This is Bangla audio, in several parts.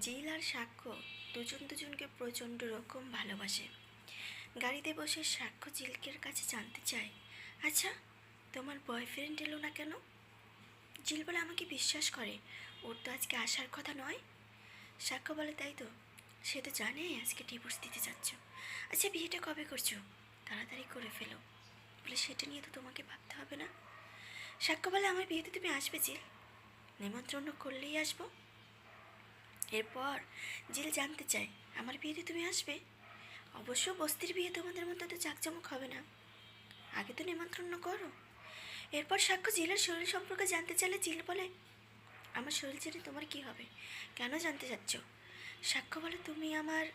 জিল আর সাক্ষ্য দুজন দুজনকে প্রচণ্ড রকম ভালোবাসে। গাড়িতে বসে সাক্ষ্য জিলকের কাছে জানতে চায় আচ্ছা তোমার বয়ফ্রেন্ড এলো না কেন? জিল বলে, আমাকে বিশ্বাস করে, ওর তো আজকে আসার কথা নয়। সাক্ষ্য বলে, তাই তো, সে তো জানে আজকে ডিভোর্স দিতে যাচ্ছ। আচ্ছা বিয়েটা কবে করছ? তাড়াতাড়ি করে ফেলো। বলে, সেটা নিয়ে তো তোমাকে ভাবতে হবে না। সাক্ষ্য বলে, আমার বিয়েতে তুমি আসবে জিল। নিমন্ত্রণ করলেই আসব। এরপর জিল জানতে চায়, আমার বিয়েতে তুমি আসবে? অবশ্য বস্তির বিয়ে তোমাদের মধ্যে তো চাকচমক হবে না। আগে তো নিমন্ত্রণ করো। এরপর সাক্ষ্য জিলের শরীর সম্পর্কে জানতে চাইলে জিল বলে, আমার শরীর জেনে তোমার কি হবে? কেন জানতে চাচ্ছ? সাক্ষ্য বলে, তুমি আমার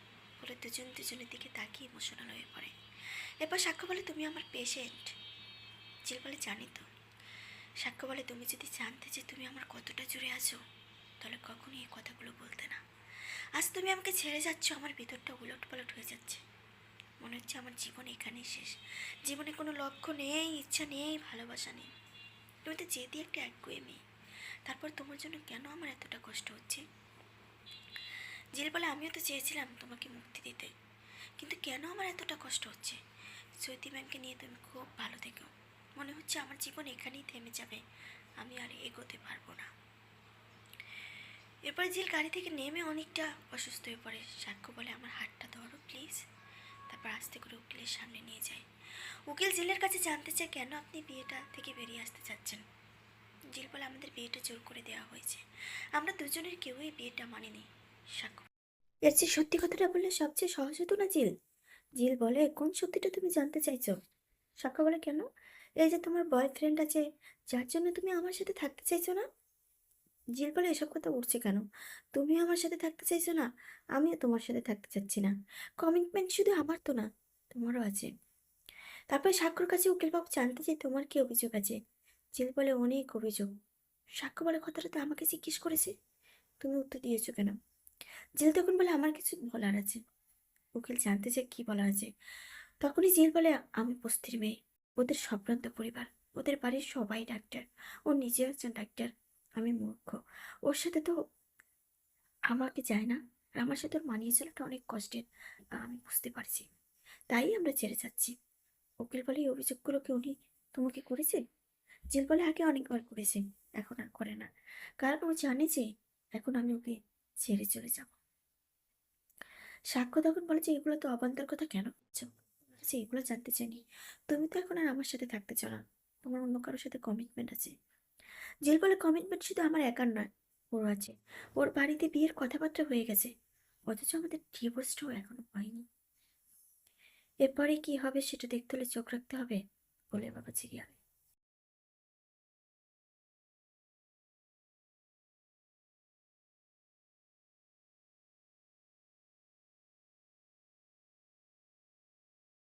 বলে দুজন দুজনের দিকে তাকিয়ে ইমোশনাল হয়ে পড়ে। এরপর সাক্ষ্য বলে, তুমি আমার পেশেন্ট জিল বলে, জানি তো। সাক্ষ্য বলে, তুমি যদি জানতে যে তুমি আমার কতটা জুড়ে আছো তাহলে কখনই এই কথাগুলো বলতে না। আজ তুমি আমাকে ছেড়ে যাচ্ছ, আমার ভিতরটা উলট পালট হয়ে যাচ্ছে। মনে হচ্ছে আমার জীবন এখানেই শেষ। জীবনে কোনো লক্ষ্য নেই, ইচ্ছা নেই, ভালোবাসা নেই। তুমি তো যেদি একটা একগুয়ে মেয়ে। তারপর তোমার জন্য কেন আমার এতটা কষ্ট হচ্ছে? জিল বলে আমিও তো চেয়েছিলাম তোমাকে মুক্তি দিতে। কিন্তু কেন আমার এতটা কষ্ট হচ্ছে? চৈতি ম্যামকে নিয়ে তুমি খুব ভালো থেকো। মনে হচ্ছে আমার জীবন এখানেই থেমে যাবে। আমি আর এগোতে পারব না। এরপর জিল গাড়ি থেকে নেমে অনেকটা অসুস্থ হয়ে পড়ে। সাক্ষ্য বলে আমার হাতটা ধরো প্লিজ তারপর আস্তে করে উকিলের সামনে নিয়ে যায়। উকিল জিলের কাছে জানতে চায়, কেন আপনি বিয়েটা থেকে বেরিয়ে আসতে চাচ্ছেন? জিল বলে, আমাদের বিয়েটা জোর করে দেওয়া হয়েছে। আমরা দুজনের কেউই বিয়েটা মানিনি। সাক্ষ্য এর চেয়ে সত্যি কথাটা বললে সবচেয়ে সহজ হতো না জিল? জিল বলে, কোন সত্যিটা তুমি জানতে চাইছো? সাক্ষ্য বলে, কেন? এই যে তোমার বয়ফ্রেন্ড আছে, যার জন্য তুমি আমার সাথে থাকতে চাইছো না? জিল বলে এসব কথা উঠছে কেন? তুমি আমার সাথে থাকতে চাইছো না? আমিও তোমার সাথে থাকতে চাচ্ছি না। কমিটমেন্ট শুধু আমার তো না, তোমারও আছে। তারপরে সাক্ষর কাছে উকিল উকিলবাবু জানতে চাই তোমার কি অভিযোগ আছে? জিল বলে, অনেক অভিযোগ। সাক্ষ্য বলে কথাটা তো আমাকে জিজ্ঞেস করেছে। তুমি উত্তর দিয়েছ কেন? জিল তখন বলে, আমার কিছু বলার আছে। উকিল জানতে চায় কি বলার আছে। তখনই জিল বলে, আমি বস্তির মেয়ে। ওদের সম্ভ্রান্ত পরিবার। ওদের বাড়ির সবাই ডাক্তার। ও নিজেও একজন ডাক্তার। আমি মূর্খ। ওর সাথে তো আমাকে যায় না? আর আমার সাথে ওর মানিয়ে চলাটা অনেক কষ্টের আমি বুঝতে পারছি। তাই আমরা ছেড়ে যাচ্ছি। উকিল বলে, এই অভিযোগগুলোকে উনি তোমাকে করেছে? জেল বলে, আগে অনেকবার করেছে, এখন আর করে না। কারণ ও জানে যে এখন আমি ওকে ছেড়ে চলে যাব। সাক্ষ্য তখন বলে যে, এগুলো তো অবান্তর কথা কেন বলছো এগুলো জানতে চাইনি। তুমি তো এখন আর আমার সাথে থাকতে চাও না। তোমার অন্য কারোর সাথে কমিটমেন্ট আছে। জেল বলে কমিটমেন্ট শুধু আমার একার নয়। ওর আছে। ওর বাড়িতে বিয়ের কথাবার্তা হয়ে গেছে। অথচ আমাদের ডিভোর্সটাও এখনও হয়নি। এরপরে কি হবে সেটা দেখতে হলে চোখ রাখতে হবে বলে বাবা চিড়িয়ালে